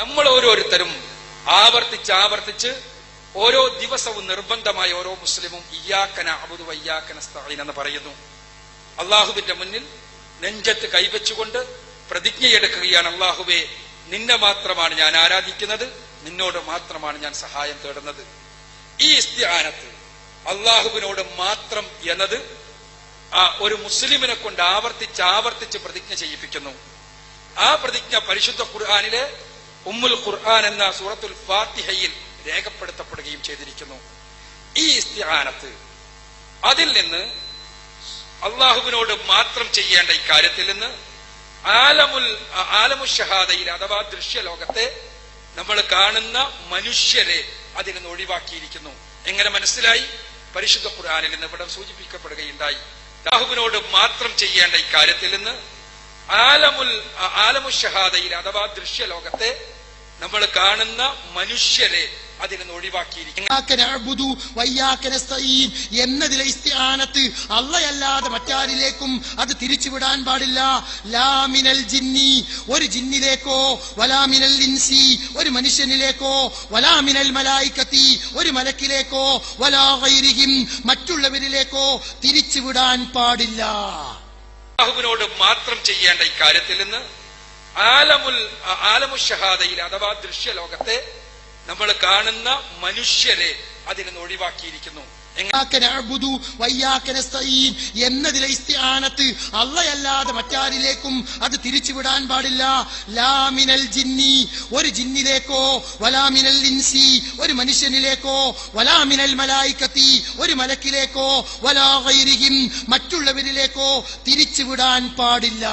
നമ്മൾ ഓരോരുത്തരും ആവർത്തിച്ച് ആവർത്തിച്ച് ഓരോ ദിവസവും നിർബന്ധമായി ഓരോ മുസ്ലിമും ഇയാക്കന അബുദു വയ്യാക്കന സ്തഈൻ എന്ന് പറയുന്നു. അള്ളാഹുവിന്റെ മുന്നിൽ നെഞ്ചത്ത് കൈവച്ചുകൊണ്ട് പ്രതിജ്ഞയെടുക്കുകയാണ് അള്ളാഹുവെ നിന്നെ മാത്രമാണ് ഞാൻ ആരാധിക്കുന്നത് നിന്നോട് മാത്രമാണ് ഞാൻ സഹായം തേടുന്നത്. ഈ ഇസ്തിഹാനത്ത് അള്ളാഹുവിനോട് മാത്രം എന്നത് ആ ഒരു മുസ്ലിമിനെ കൊണ്ട് ആവർത്തിച്ച് ആവർത്തിച്ച് പ്രതിജ്ഞ ചെയ്യിപ്പിക്കുന്നു. ആ പ്രതിജ്ഞ പരിശുദ്ധ ഖുർആാനിലെ ഉമ്മുൽ ഖുർആൻ എന്ന സൂറത്തുൽ ഫാത്തിഹയിൽ രേഖപ്പെടുത്തപ്പെടുകയും ചെയ്തിരിക്കുന്നു. ഈ ഇസ്തിഹാനത്ത് അതിൽ നിന്ന് അള്ളാഹുവിനോട് മാത്രം ചെയ്യേണ്ട ഈ കാര്യത്തിൽ നിന്ന് ആലമുൽ ആലമു ഷഹാദയിൽ അഥവാ ദൃശ്യലോകത്തെ നമ്മൾ കാണുന്ന മനുഷ്യരെ അതിൽ നിന്ന് ഒഴിവാക്കിയിരിക്കുന്നു. എങ്ങനെ മനസ്സിലായി? പരിശുദ്ധ ഖുർആാനിൽ നിന്ന് ഇവിടെ സൂചിപ്പിക്കപ്പെടുകയുണ്ടായി. അള്ളാഹുവിനോട് മാത്രം ചെയ്യേണ്ട ഈ കാര്യത്തിൽ നിന്ന് ആലമുൽ ആലമു ഷഹാദയിൽ അഥവാ ദൃശ്യലോകത്തെ നമ്മൾ കാണുന്ന മനുഷ്യരെ അതിൽ നിന്ന് ഒഴിവാക്കിയിരിക്കുന്നു എന്നതിലെ ഇസ്തിആനത്ത് അള്ളയല്ലാതെ മറ്റാരിലേക്കും അത് തിരിച്ചുവിടാൻ പാടില്ല. ലാ മിനൽ ജിന്നി ഒരു ജിന്നിലേക്കോ വലാ മിനൽ ഇൻസി ഒരു മനുഷ്യനിലേക്കോ വലാ മിനൽ മലായിക്കത്തി ഒരു മലക്കിലേക്കോ വലാ ഗൈരിഹിം മറ്റുള്ളവരിലേക്കോ തിരിച്ചുവിടാൻ പാടില്ല. അള്ളാഹുവിനോട് മാത്രം ചെയ്യേണ്ട ഈ കാര്യത്തിൽ നിന്ന് ആലമുൽ ആലമു ഷഹാദയിൽ അഥവാ ദൃശ്യലോകത്തെ നമ്മൾ കാണുന്ന മനുഷ്യരെ അതിൽ നിന്ന് ഒഴിവാക്കിയിരിക്കുന്നു. എന്നതിലെ ഇസ്തിആനത്ത് അള്ളയല്ലാതെ മറ്റാരിലേക്കും അത് തിരിച്ചുവിടാൻ പാടില്ല. ലാമിനൽ ജിന്നി ഒരു ജിന്നിലേക്കോ വലാമിനൽ ഇൻസി ഒരു മനുഷ്യനിലേക്കോ വലാമിനൽ മലായിക്കത്തി ഒരു മലക്കിലേക്കോ വലാ ഗൈരിഹിം മറ്റുള്ളവരിലേക്കോ തിരിച്ചുവിടാൻ പാടില്ല.